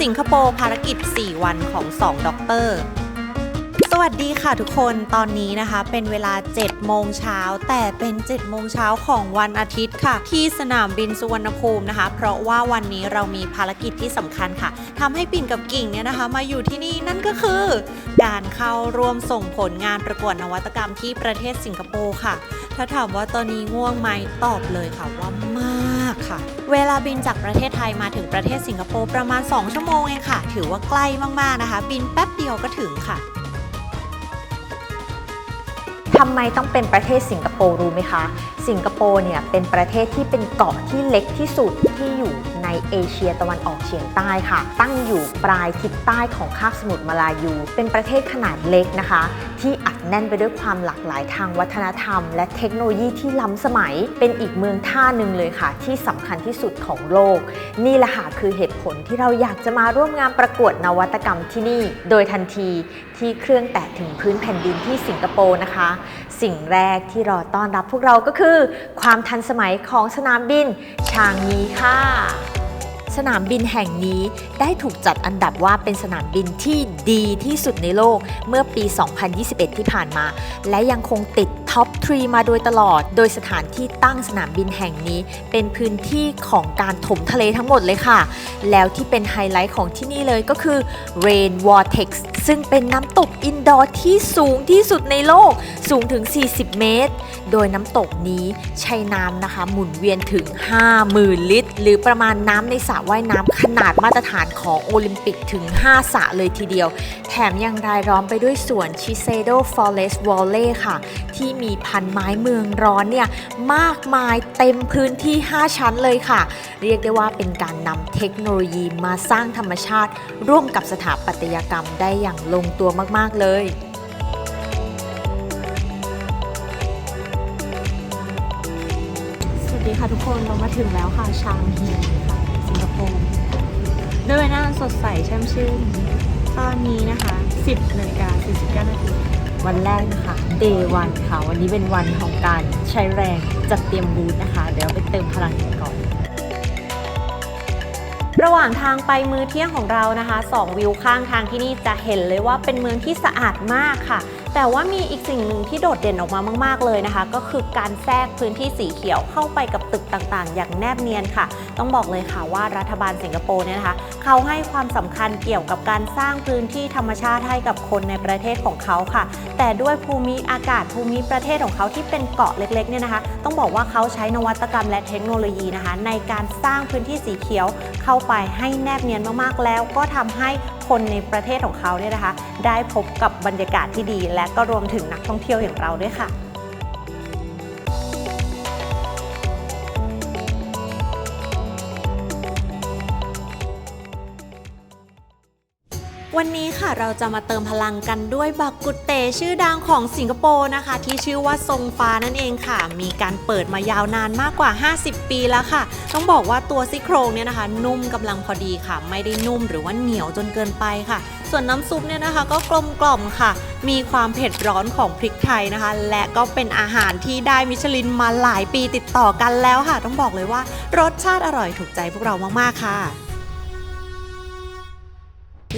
สิงคโปร์ภารกิจ 4 วันของ 2ด็อกเตอร์สวัสดีค่ะทุกคนตอนนี้นะคะเป็นเวลา 7 โมงเช้าแต่เป็น 7 โมงเช้าของวันอาทิตย์ค่ะ ที่สนามบินสุวรรณภูมินะคะ เพราะว่าวันนี้เรามีภารกิจที่สำคัญค่ะทำให้ปิ่นกับกิ่งเนี่ยนะคะ มาอยู่ที่นี่นั่นก็คือการเข้าร่วมส่งผลงานประกวดนวัตกรรมที่ประเทศสิงคโปร์ค่ะ ถ้าถามว่าตอนนี้ง่วงไหมตอบเลยค่ะว่ามาก ค่ะ เวลาบินจากประเทศไทยมาถึงประเทศสิงคโปร์ประมาณ 2 ชั่วโมงเองค่ะ ถือว่าใกล้มากๆนะคะ บินแป๊บเดียวก็ถึงค่ะทำไมต้องเป็นประเทศสิงคโปร์รู้ไหมคะ สิงคโปร์เนี่ยเป็นประเทศที่เป็นเกาะที่เล็กที่สุดที่อยู่ เอเชียตะวันออกเฉียงใต้ค่ะ ตั้งอยู่ปลายทิศใต้ของคาบสมุทรมาลายู เป็นประเทศขนาดเล็กนะคะ ที่อัดแน่นไปด้วยความหลากหลายทางวัฒนธรรม และเทคโนโลยีที่ล้ำสมัย เป็นอีกเมืองท่าหนึ่งเลยค่ะ ที่สำคัญที่สุดของโลก นี่แหละค่ะคือเหตุผลที่เราอยากจะมาร่วมงานประกวดนวัตกรรมที่นี่ โดยทันทีที่เครื่องแตะถึงพื้นแผ่นดินที่สิงคโปร์นะคะ สิ่งแรกที่รอต้อนรับพวกเราก็คือ ความทันสมัยของสนามบินชางยีค่ะ สนามบินแห่งนี้ได้ถูกจัดอันดับว่าเป็นสนามบินที่ดีที่สุดในโลกเมื่อปี 2021 ที่ผ่านมา และยังคงติด ท็อปทรีมาโดยตลอด โดยสถานที่ตั้งสนามบินแห่งนี้ เป็นพื้นที่ของการถมทะเลทั้งหมดเลยค่ะ แล้วที่เป็นไฮไลท์ของที่นี่เลยก็คือ Rain Vortex ซึ่งเป็นน้ำตกอินดอร์ที่สูงที่สุดในโลก สูงถึง 40 เมตร โดยน้ำตกนี้ใช้น้ำนะคะ หมุนเวียนถึง 50,000 ลิตร หรือประมาณน้ำในสระว่ายน้ำขนาดมาตรฐานของโอลิมปิกถึง 5 สระเลยทีเดียว แถมยังรายล้อมไปด้วยสวนชิเซโดฟอเรสต์วอลเล่ค่ะ ที่มีพันไม้เมืองร้อนเนี่ยมากมายเต็มพื้นที่ 5 ชั้นเลยค่ะ เรียกได้ว่าเป็นการนำเทคโนโลยีมาสร้างธรรมชาติ ร่วมกับสถาปัตยกรรมได้อย่างลงตัวมาก ๆ เลยสวัสดีค่ะทุกคนเรามาถึงแล้วค่ะ ชางฮีค่ะสิงคโปร์ด้วยใบหน้าสดใสแช่มชื่น ตอนนี้นะคะ 10นาฬิกา49นาที วันแรกนะคะ day วันค่ะ วันนี้เป็นวันของการใช้แรงจัดเตรียมบูธนะคะ เดี๋ยวไปเติมพลังกันก่อน ระหว่างทางไปมื้อเที่ยงของเรานะคะสองวิวข้างทางที่นี่จะเห็นเลยว่าเป็นเมืองที่สะอาดมากค่ะ แต่ว่ามีอีกสิ่งหนึ่งที่โดดเด่นออกมามาก ๆ เลยนะคะ ก็คือการแทรกพื้นที่สีเขียวเข้าไปกับตึกต่างๆ อย่างแนบเนียนค่ะ ต้องบอกเลยค่ะว่ารัฐบาลสิงคโปร์เนี่ยนะคะ เขาให้ความสำคัญเกี่ยวกับการสร้างพื้นที่ธรรมชาติให้กับคนในประเทศของเขาค่ะ แต่ด้วยภูมิอากาศภูมิประเทศของเขาที่เป็นเกาะเล็กๆเนี่ยนะคะ ต้องบอกว่าเขาใช้นวัตกรรมและเทคโนโลยีนะคะ ในการสร้างพื้นที่สีเขียวเข้าไปให้แนบเนียนมากๆแล้ว ก็ทำให้ คนในประเทศของเขาเนี่ยนะคะ ได้พบกับบรรยากาศที่ดี และก็รวมถึงนักท่องเที่ยวอย่างเราด้วยค่ะ วันนี้ค่ะเราจะมาเติมพลังกันด้วยบักกุเตชื่อดังของสิงคโปร์นะคะ ที่ชื่อว่าทรงฟ้านั่นเองค่ะ มีการเปิดมายาวนานมากกว่า 50 ปีแล้วค่ะ ต้องบอกว่าตัวซี่โครงเนี่ยนะคะ นุ่มกำลังพอดีค่ะ ไม่ได้นุ่มหรือว่าเหนียวจนเกินไปค่ะ ส่วนน้ำซุปเนี่ยนะคะก็กลมกล่อมค่ะ มีความเผ็ดร้อนของพริกไทยนะคะ และก็เป็นอาหารที่ได้มิชลินมาหลายปีติดต่อกันแล้วค่ะ ต้องบอกเลยว่ารสชาติอร่อยถูกใจพวกเรามากๆค่ะ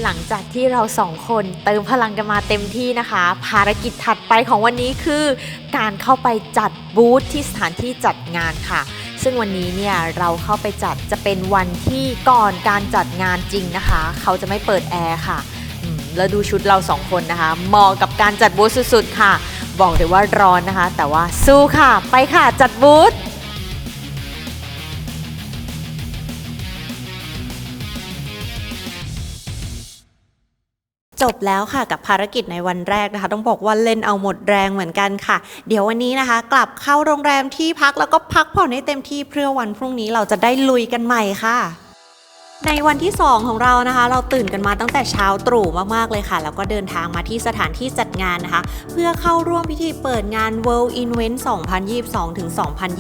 หลังจากที่เราสองคนเติมพลังกันมาเต็มที่นะคะ ภารกิจถัดไปของวันนี้คือ การเข้าไปจัดบูธที่สถานที่จัดงานค่ะ ซึ่งวันนี้เนี่ยเราเข้าไปจัดจะเป็นวันที่ก่อนการจัดงานจริงนะคะ เขาจะไม่เปิดแอร์ค่ะแล้วดูชุดเราสองคนนะคะเหมาะกับการจัดบูธสุดๆค่ะ บอกเลยว่าร้อนนะคะ แต่ว่าสู้ค่ะ ไปค่ะจัดบูธ จบแล้วค่ะกับภารกิจในวันแรกนะคะ ต้องบอกว่าเล่นเอาหมดแรงเหมือนกันค่ะ เดี๋ยววันนี้นะคะ กลับเข้าโรงแรมที่พักแล้วก็พักผ่อนให้เต็มที่เพื่อวันพรุ่งนี้เราจะได้ลุยกันใหม่ค่ะ ในวันที่ 2 ของเรานะคะ เราตื่นกันมาตั้งแต่เช้าตรู่มากๆเลยค่ะ แล้วก็เดินทางมาที่สถานที่จัดงานนะคะ เพื่อเข้าร่วมพิธีเปิดงาน World Invent 2022ถึง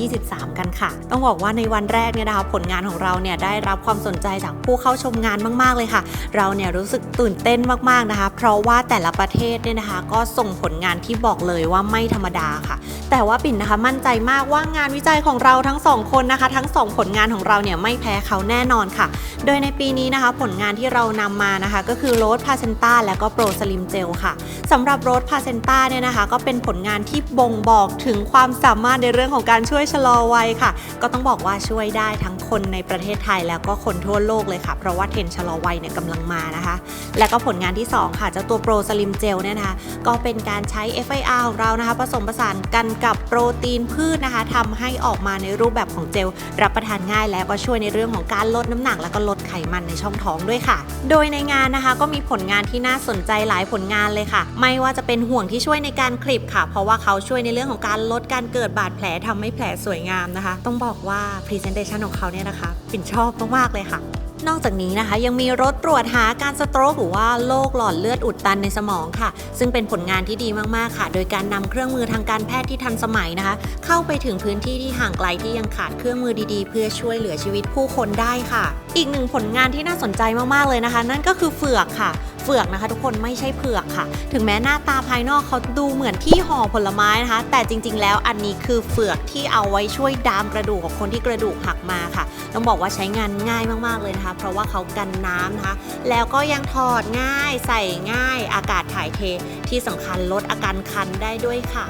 2023 กันค่ะ ต้องบอกว่าในวันแรกเนี่ยนะคะผลงานของเราเนี่ยได้รับความสนใจจากผู้เข้าชมงานมากๆเลยค่ะ เราเนี่ยรู้สึกตื่นเต้นมากๆนะคะ เพราะว่าแต่ละประเทศเนี่ยนะคะ ก็ส่งผลงานที่บอกเลยว่าไม่ธรรมดาค่ะ แต่ว่าปิ่นนะคะมั่นใจมากว่างานวิจัยของเราทั้งสองคนนะคะ ทั้งสองผลงานของเราเนี่ยไม่แพ้เขาแน่นอนค่ะโดยในปีนี้นะคะผลงานที่เรานำมานะคะ ก็คือโรสพาเซนต้าและก็โปรสลิมเจลค่ะสำหรับโรสพาเซนต้าเนี่ยนะคะ ก็เป็นผลงานที่บ่งบอกถึงความสามารถในเรื่องของการช่วยชะลอวัยค่ะ ก็ต้องบอกว่าช่วยได้ทั้งคนในประเทศไทยแล้วก็คนทั่วโลกเลยค่ะ เพราะว่าเทรนชะลอวัยเนี่ยกำลังมานะคะ และก็ผลงานที่ 2 ค่ะเจ้าตัวโปรสลิมเจลเนี่ยนะคะก็เป็นการใช้ FIR ของเรานะคะผสมผสานกันกับโปรตีนพืชนะคะทำให้ออกมาในรูปแบบของเจลรับประทานง่าย แล้วก็ช่วยในเรื่องของการลดน้ำหนักแล้วก็ลด ไขมันในช่องท้องด้วยค่ะ โดยในงานนะคะก็มีผลงานที่น่าสนใจหลายผลงานเลยค่ะ ไม่ว่าจะเป็นห่วงที่ช่วยในการคลิปค่ะ เพราะว่าเขาช่วยในเรื่องของการลดการเกิดบาดแผลทำให้แผลสวยงามนะคะ ต้องบอกว่าพรีเซนเตชันของเขาเนี่ยนะคะปิ่นชอบมากๆเลยค่ะ นอกจากนี้นะคะยังมีรถตรวจหาการสโตรกหรือว่าโรคหลอดเลือดอุดตันในสมองค่ะ ซึ่งเป็นผลงานที่ดีมากๆค่ะ โดยการนำเครื่องมือทางการแพทย์ที่ทันสมัยนะคะ เข้าไปถึงพื้นที่ที่ห่างไกลที่ยังขาดเครื่องมือดีๆ เพื่อช่วยเหลือชีวิตผู้คนได้ค่ะ อีกหนึ่งผลงานที่น่าสนใจมากๆเลยนะคะ นั่นก็คือเฟือกค่ะ เฟือกนะคะ ทุกคนไม่ใช่เผือกค่ะ ถึงแม้หน้าตาภายนอกเขาดูเหมือนที่ห่อผลไม้นะคะ แต่จริง ๆ แล้วอันนี้คือเฟือกที่เอาไว้ช่วยดามกระดูกของคนที่กระดูกหักมาค่ะต้องบอกว่าใช้งานง่ายมากๆเลยนะคะ เพราะว่าเขากันน้ำนะคะ แล้วก็ยังถอดง่าย ใส่ง่าย อากาศถ่ายเทที่สำคัญลดอาการคันได้ด้วยค่ะ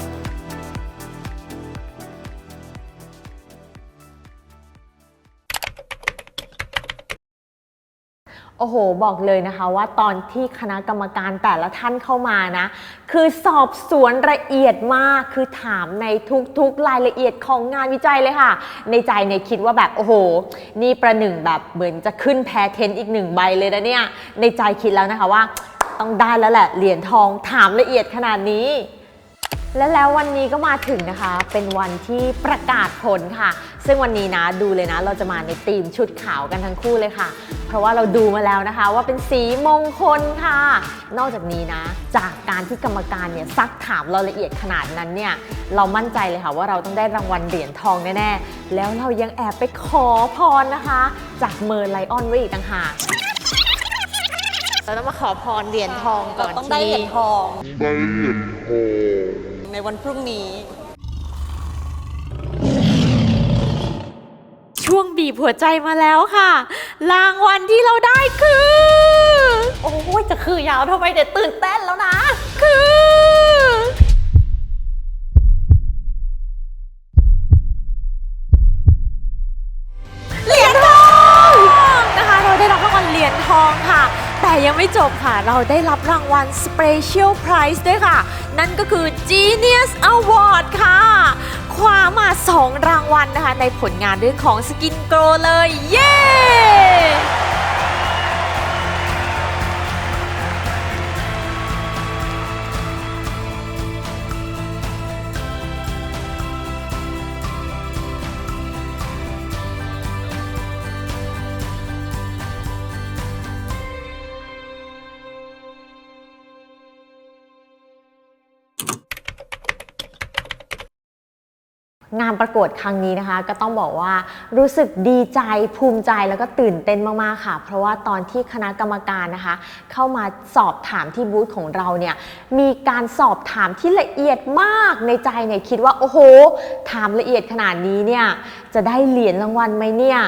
โอ้โห บอกเลยนะคะว่าตอนที่คณะกรรมการแต่ละท่านเข้ามานะ คือสอบสวนละเอียดมาก คือถามในทุกๆรายละเอียดของงานวิจัยเลยค่ะ ในใจเนี่ยคิดว่าแบบ โอ้โห นี่ประหนึ่งแบบเหมือนจะขึ้นแพเทนอีกหนึ่งใบเลยนะเนี่ย ในใจคิดแล้วนะคะว่า ต้องได้แล้วแหละเหรียญทองถามละเอียดขนาดนี้ และแล้ววันนี้ก็มาถึงนะคะ เป็นวันที่ประกาศผลค่ะ ซึ่งวันนี้นะดูเลยนะ เราจะมาในธีมชุดขาวกันทั้งคู่เลยค่ะ เพราะว่าเราดูมาแล้วนะคะ ว่าเป็นสีมงคลค่ะ นอกจากนี้นะ จากการที่กรรมการเนี่ยซักถามเราละเอียดขนาดนั้นเนี่ยเรามั่นใจเลยค่ะว่าเราต้องได้รางวัลเหรียญทองแน่ๆ แล้วเรายังแอบไปขอพรนะคะ จากเมอร์ไลออนไว้อีกต่างหากเราต้องมาขอพรเหรียญทองก่อนต้องได้เหรียญทองได้เหรียญทอง ในวันพรุ่งนี้ ช่วงบีบหัวใจมาแล้วค่ะ รางวัลที่เราได้คือ โอ้ยจะคือยาวทำไมเดี๋ยวตื่นเต้นแล้วนะ คือ เหรียญทองนะคะ เราได้รับรางวัลเหรียญทองค่ะ แต่ยังไม่จบค่ะ เราได้รับรางวัล Special Prize ด้วยค่ะ นั่นก็คือ Genius Award ค่ะ คว้ามา 2 รางวัลนะคะ ในผลงานเรื่องของ Skin Glow เลย เย้ งานประกวดครั้งนี้นะคะ ก็ต้องบอกว่ารู้สึกดีใจภูมิใจแล้วก็ตื่นเต้นมากๆค่ะ เพราะว่าตอนที่คณะกรรมการนะคะ เข้ามาสอบถามที่บูธของเราเนี่ยมีการสอบถามที่ละเอียดมากในใจเนี่ยคิดว่าโอ้โห ถามละเอียดขนาดนี้เนี่ยจะได้เหรียญรางวัลไหมเนี่ย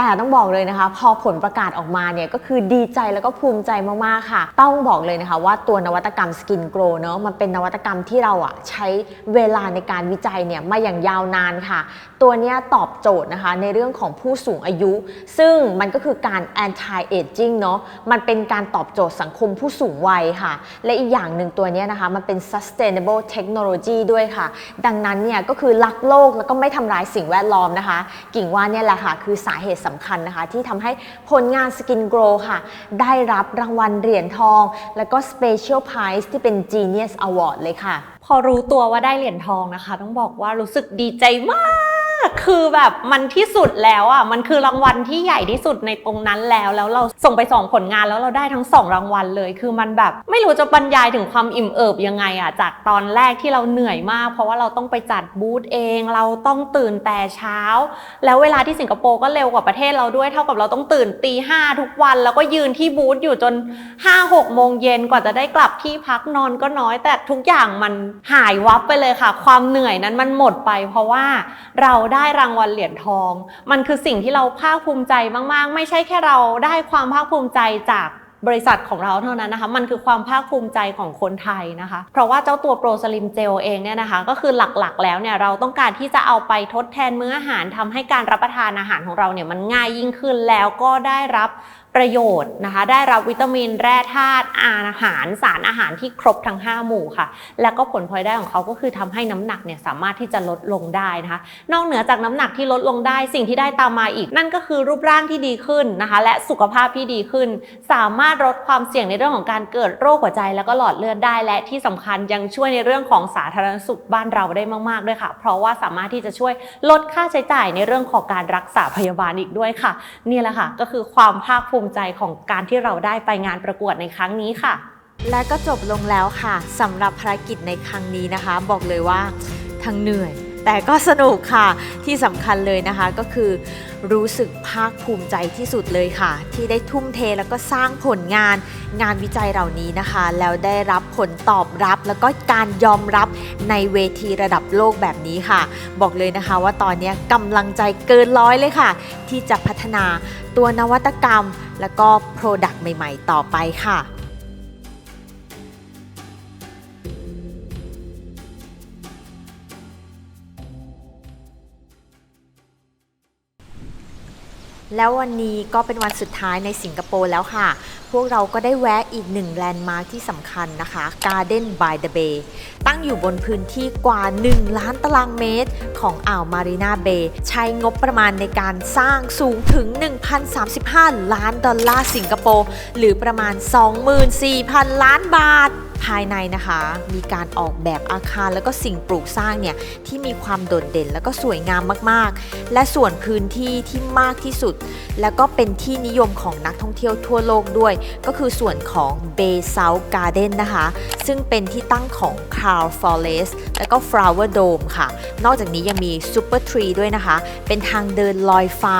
แต่ต้องบอกเลยนะคะ พอผลประกาศออกมาเนี่ยก็คือดีใจแล้วก็ภูมิใจมากๆค่ะ ต้องบอกเลยนะคะว่าตัวนวัตกรรม Skin Glow เนอะมันเป็นนวัตกรรมที่เราอะใช้เวลาในการวิจัยเนี่ยมาอย่างยาวนานค่ะ ตัวนี้ตอบโจทย์นะคะในเรื่องของผู้สูงอายุ ซึ่งมันก็คือการ anti aging เนอะมันเป็นการตอบโจทย์สังคมผู้สูงวัยค่ะ และอีกอย่างหนึ่งตัวนี้นะคะมันเป็น sustainable technology ด้วยค่ะ ดังนั้นเนี่ยก็คือรักโลกแล้วก็ไม่ทำลายสิ่งแวดล้อมนะคะ กิ่งว่าเนี่ยแหละค่ะคือสาเหตุสำคัญนะคะ ที่ทำให้ผลงาน Skin Glow ค่ะ ได้รับรางวัลเหรียญทอง แล้วก็ Special Prize ที่เป็น Genius Award เลยค่ะ พอรู้ตัวว่าได้เหรียญทองนะคะ ต้องบอกว่ารู้สึกดีใจมาก คือแบบมันที่สุดแล้วอะมันคือรางวัลที่ใหญ่ที่สุดในตรงนั้นแล้วแล้วเราส่งไปสองผลงานแล้วเราได้ทั้งสองรางวัลเลย คือมันแบบไม่รู้จะบรรยายถึงความอิ่มเอิบยังไงอะจากตอนแรกที่เราเหนื่อยมาก เพราะว่าเราต้องไปจัดบูธเอง เราต้องตื่นแต่เช้า แล้วเวลาที่สิงคโปร์ก็เร็วกว่าประเทศเราด้วยเท่ากับเราต้องตื่นตีห้าทุกวัน แล้วก็ยืนที่บูธอยู่จน5 6โมงเย็นกว่าจะได้กลับที่พักนอนก็น้อย แต่ทุกอย่างมันหายวับไปเลยค่ะ ความเหนื่อยนั้นมันหมดไป เพราะว่าเราได้รางวัลเหรียญทอง มันคือสิ่งที่เราภาคภูมิใจมาก ๆ ไม่ใช่แค่เราได้ความภาคภูมิใจจากบริษัทของเราเท่านั้นนะคะ มันคือความภาคภูมิใจของคนไทยนะคะ เพราะว่าเจ้าตัวโปรสลิมเจลเองเนี่ยนะคะ ก็คือหลักๆ แล้วเนี่ยเราต้องการที่จะเอาไปทดแทนมื้ออาหารทำให้การรับประทานอาหารของเราเนี่ยมันง่ายยิ่งขึ้นแล้วก็ได้รับ ประโยชน์นะคะ ได้รับวิตามินแร่ธาตุอาหาร สารอาหารที่ครบทั้ง 5 หมู่ค่ะ แล้วก็ผลพลอยได้ของเขาก็คือทำให้น้ำหนักเนี่ยสามารถที่จะลดลงได้นะคะ นอกเหนือจากน้ำหนักที่ลดลงได้ สิ่งที่ได้ตามมาอีก นั่นก็คือรูปร่างที่ดีขึ้นนะคะ และสุขภาพที่ดีขึ้น สามารถลดความเสี่ยงในเรื่องของการเกิดโรคหัวใจ แล้วก็หลอดเลือดได้ และที่สำคัญยังช่วยในเรื่องของสาธารณสุขบ้านเราได้มากๆด้วยค่ะ เพราะว่าสามารถที่จะช่วยลดค่าใช้จ่ายในเรื่องของการรักษาพยาบาลอีกด้วยค่ะ นี่แหละค่ะ ก็คือความภาคภูมิใจของการที่เราได้ไปงานประกวดในครั้งนี้ค่ะ และก็จบลงแล้วค่ะสำหรับภารกิจในครั้งนี้นะคะ บอกเลยว่าทั้งเหนื่อย แต่ก็สนุกค่ะที่สำคัญเลยนะคะก็คือรู้สึกภาคภูมิใจที่สุดเลยค่ะ ที่ได้ทุ่มเทแล้วก็สร้างผลงานงานวิจัยเหล่านี้นะคะ แล้วได้รับผลตอบรับ แล้วก็การยอมรับในเวทีระดับโลกแบบนี้ค่ะ บอกเลยนะคะว่าตอนนี้กำลังใจเกินร้อยเลยค่ะ ที่จะพัฒนาตัวนวัตกรรม แล้วก็ Product ใหม่ ๆ ต่อไปค่ะ แล้ววันนี้ก็เป็นวันสุดท้ายในสิงคโปร์แล้วค่ะ พวกเราก็ได้แวะอีกหนึ่งแลนด์มาร์คที่สำคัญนะคะ Garden by the Bay ตั้งอยู่บนพื้นที่กว่า 1 ล้านตารางเมตร ของอ่าวมารีนาเบย์ใช้งบประมาณในการสร้างสูงถึง 1,035 ล้านดอลลาร์สิงคโปร์หรือประมาณ 24,000 ล้านบาท ภายในนะคะมีการออกแบบอาคารแล้วก็สิ่งปลูกสร้างเนี่ยที่มีความโดดเด่นแล้วก็สวยงามมากๆ และส่วนพื้นที่ที่มากที่สุด แล้วก็เป็นที่นิยมของนักท่องเที่ยวทั่วโลกด้วย ก็คือส่วนของ Bay South Garden นะคะ ซึ่งเป็นที่ตั้งของ Crown Forest แล้วก็ Flower Dome ค่ะ นอกจากนี้ยังมี Super Tree ด้วยนะคะ เป็นทางเดินลอยฟ้า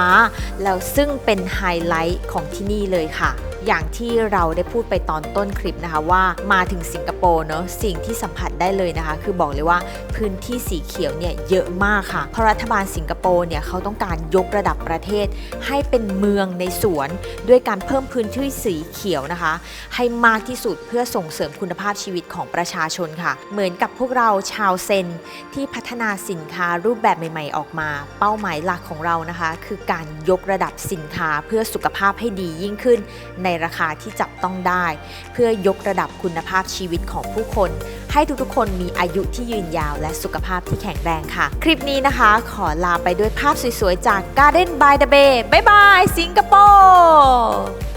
แล้วซึ่งเป็นไฮไลท์ของที่นี่เลยค่ะ อย่างที่เราได้พูดไปตอนต้นคลิปนะคะว่ามาถึงสิงคโปร์เนอะสิ่งที่สัมผัสได้เลยนะคะ คือบอกเลยว่าพื้นที่สีเขียวเนี่ยเยอะมากค่ะ เพราะรัฐบาลสิงคโปร์เนี่ยเขาต้องการยกระดับประเทศ ให้เป็นเมืองในสวน ด้วยการเพิ่มพื้นที่สีเขียวนะคะ ให้มากที่สุดเพื่อส่งเสริมคุณภาพชีวิตของประชาชนค่ะ เหมือนกับพวกเราชาวเซนที่พัฒนาสินค้ารูปแบบใหม่ ๆ ออกมา เป้าหมายหลักของเรานะคะ คือการยกระดับสินค้าเพื่อสุขภาพให้ดียิ่งขึ้นในราคาที่จับต้องได้ เพื่อยกระดับคุณภาพชีวิตของผู้คน ให้ทุกๆคนมีอายุที่ยืนยาวและสุขภาพที่แข็งแรงค่ะ คลิปนี้นะคะ ขอลาไปด้วยภาพสวยๆ จาก Garden by the Bay บ๊ายบาย สิงคโปร์